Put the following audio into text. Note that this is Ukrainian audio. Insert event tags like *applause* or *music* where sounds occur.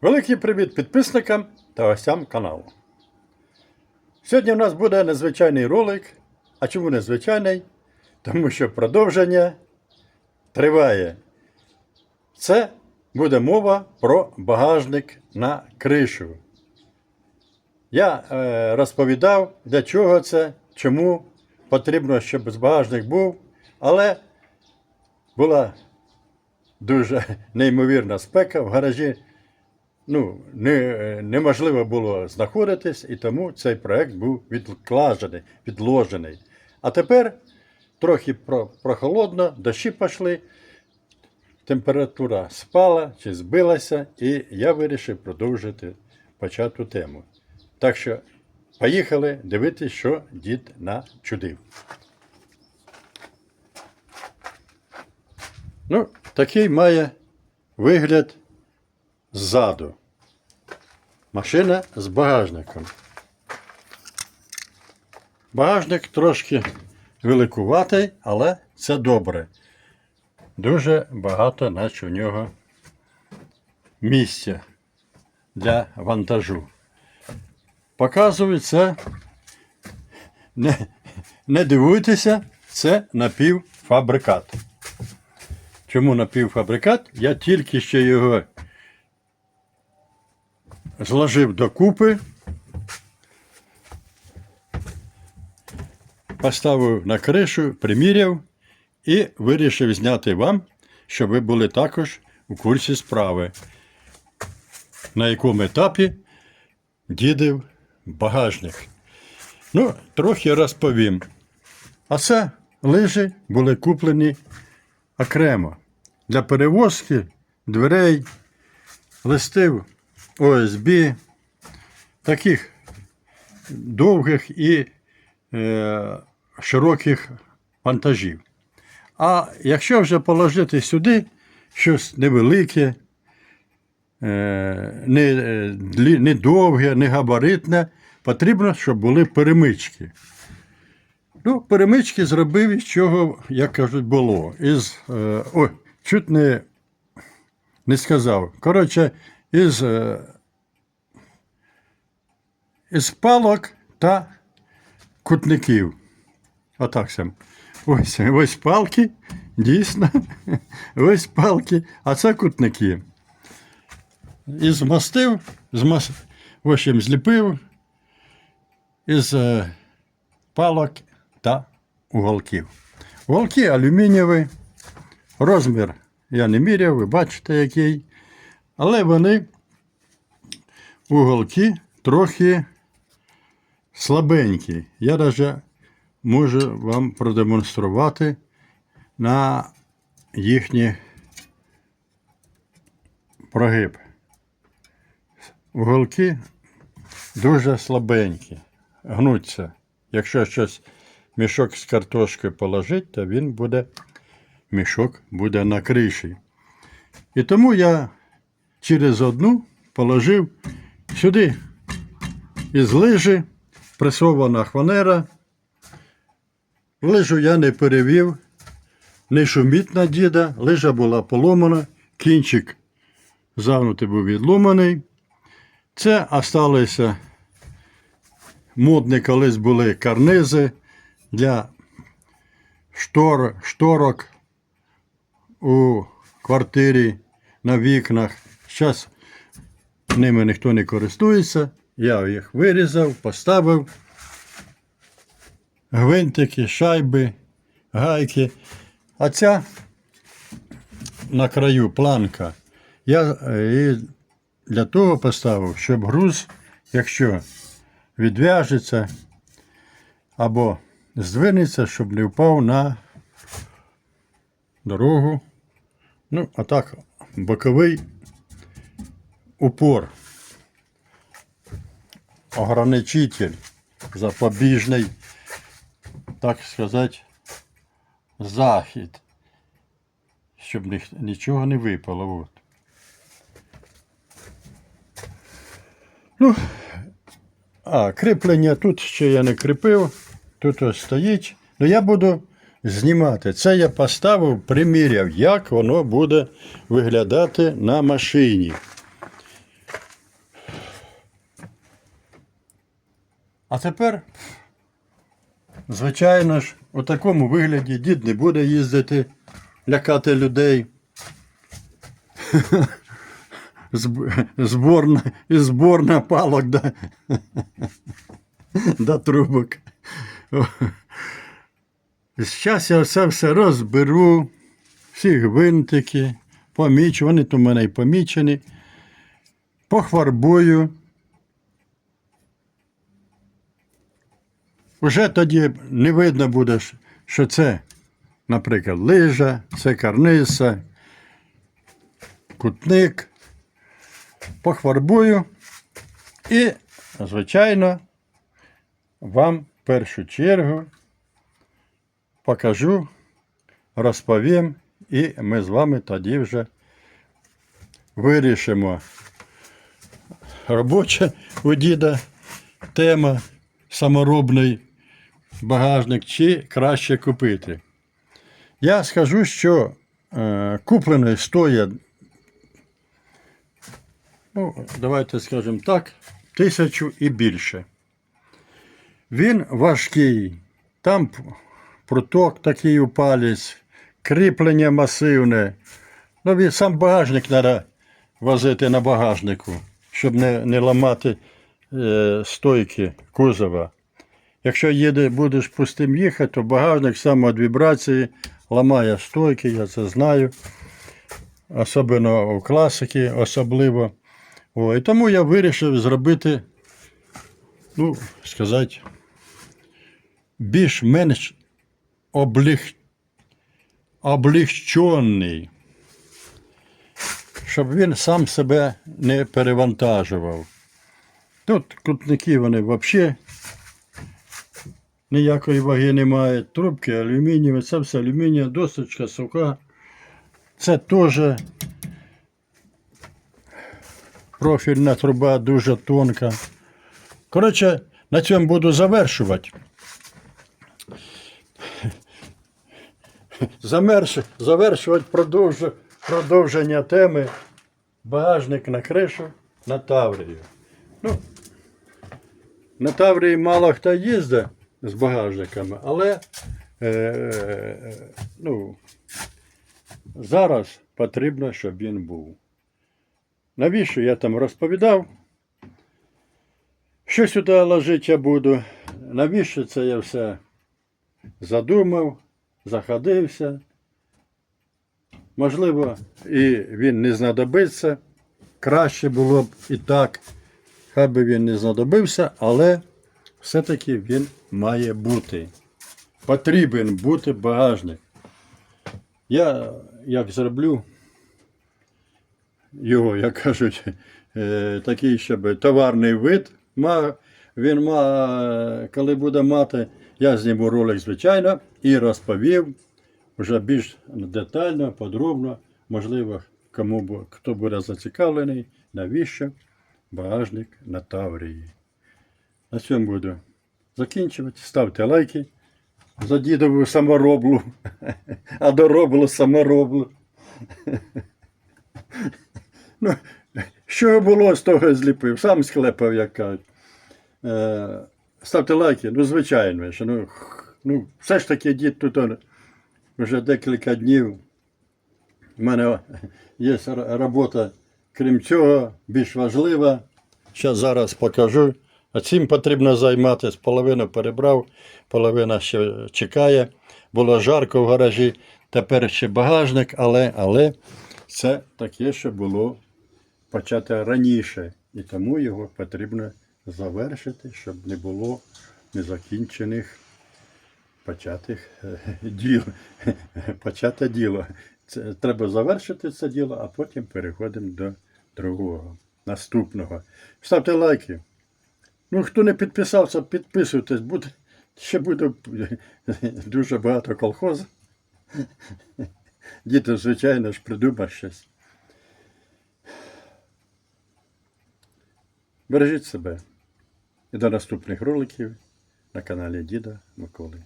Великий привіт підписникам та гостям каналу. Сьогодні в нас буде незвичайний ролик. А чому незвичайний? Тому що продовження триває. Це буде мова про багажник на кришу. Я е, розповідав, для чого це, чому потрібно, щоб багажник був, але була дуже *laughs* неймовірна спека в гаражі ну, не, неможливо було знаходитись, і тому цей проект був відкладений, відложений. А тепер трохи прохолодно, дощі пішли, температура спала чи збилася, і я вирішив продовжити почату тему. Так що поїхали дивитися, що дід начудив. Ну, такий має вигляд ззаду. Машина з багажником. Багажник трошки великуватий, але це добре. Дуже багато, наче в нього місця для вантажу. Показую це. Не, не дивуйтеся, це напівфабрикат. Чому напівфабрикат? Я тільки що його зложив докупи, поставив на кришу, приміряв і вирішив зняти вам, щоб ви були також у курсі справи, на якому етапі дідив багажник. Ну, трохи розповім. А це лижі були куплені окремо для перевозки дверей, листів ОСБ, таких довгих і е, широких вантажів. А якщо вже положити сюди щось невелике, е, не, е, не не габаритне, потрібно, щоб були перемички. Ну, перемички зробив із чого, як кажуть, було. Із, е, ой, чуть не, не сказав. Коротше, із, е, із палок та кутників. Отак сам. Ось, ось палки, дійсно. *laughs* Ось палки, а це кутники. І змастив, змас... в общем, зліпив із е, палок та уголків. Уголки алюмінієві, розмір я не міряв, ви бачите який. Але вони уголки трохи слабенькі. Я навіть можу вам продемонструвати на їхній прогиб. Уголки дуже слабенькі, гнуться. Якщо щось мішок з картошкою положити, то він буде, мішок буде на криші. І тому я через одну положив сюди із лижі пресована хванера. Лижу я не перевів, не шуміть на діда, лижа була поломана, кінчик загнутий був відломаний. Це осталося модні колись були карнизи для штор, шторок у квартирі на вікнах. Зараз ними ніхто не користується. Я їх вирізав, поставив. Гвинтики, шайби, гайки. А ця на краю планка. Я е, її для того поставив, щоб груз, якщо відв'яжеться або здвинеться, щоб не впав на дорогу. Ну, а так, боковий упор. Ограничитель запобіжний, так сказати, захід, щоб нічого не випало. От. Ну, а, кріплення тут ще я не кріпив, тут ось стоїть. Ну я буду знімати. Це я поставив, приміряв, як воно буде виглядати на машині. А тепер, звичайно ж, у такому вигляді дід не буде їздити, лякати людей. *laughs* Зборна, зборна палок до, *laughs* до трубок. Зараз я це все розберу, всі гвинтики, помічу, вони то в мене і помічені, похварбую. Уже тоді не видно буде, що це, наприклад, лижа, це карниса, кутник. Похварбую і, звичайно, вам в першу чергу покажу, розповім, і ми з вами тоді вже вирішимо. Робоча у діда тема саморобний багажник чи краще купити. Я скажу, що е, куплений стоїть, ну, давайте скажемо так, тисячу і більше. Він важкий, там п- пруток такий у палець, кріплення масивне. Ну, сам багажник треба возити на багажнику, щоб не, не ламати е, стойки кузова. Якщо їде, будеш пустим їхати, то багажник саме від вібрації ламає стойки, я це знаю. Особливо у класики, особливо. О, і тому я вирішив зробити, ну, сказати, більш-менш обліг... облегчений, щоб він сам себе не перевантажував. Тут кутники вони взагалі ніякої ваги не мають. Трубки алюмінієві, це все алюмінія, досочка, сука. Це теж профільна труба дуже тонка. Коротше, на цьому буду завершувати. Замерш... Завершувати продовж... продовження теми багажник на кришу на Таврію. Ну, на Таврії мало хто їздить з багажниками, але е, е, ну, зараз потрібно, щоб він був. Навіщо я там розповідав? Що сюди ложити я буду? Навіщо це я все задумав, заходився? Можливо, і він не знадобиться. Краще було б і так, хай би він не знадобився, але все-таки він має бути. Потрібен бути багажник. Я як зроблю його, як кажуть, е, такий, щоб товарний вид. Він ма, коли буде мати, я зніму ролик, звичайно, і розповів вже більш детально, подробно, можливо, кому хто буде зацікавлений, навіщо багажник на Таврії. На цьому буду закінчувати. Ставте лайки за дідову самороблу, *laughs* а дороблу самороблу. *laughs* Ну, що було, з того зліпив, сам склепав, як кажуть. Е, ставте лайки, ну, звичайно, що, ну, ну, все ж таки дід тут вже декілька днів. У мене є робота, крім цього, більш важлива. Ще зараз покажу. Цим потрібно займатися. Половину перебрав, половина ще чекає. Було жарко в гаражі, тепер ще багажник, але, але це таке, що було почати раніше. І тому його потрібно завершити, щоб не було незакінчених початих е, діл. *laughs* Почати діло. Це, треба завершити це діло, а потім переходимо до другого, наступного. Ставте лайки. Ну, хто не підписався, підписуйтесь, буде, ще буде *laughs* дуже багато колхозів. *laughs* Діти, звичайно ж, придумав щось. Бережіть себе. І до наступних роликів на каналі Діда Миколи.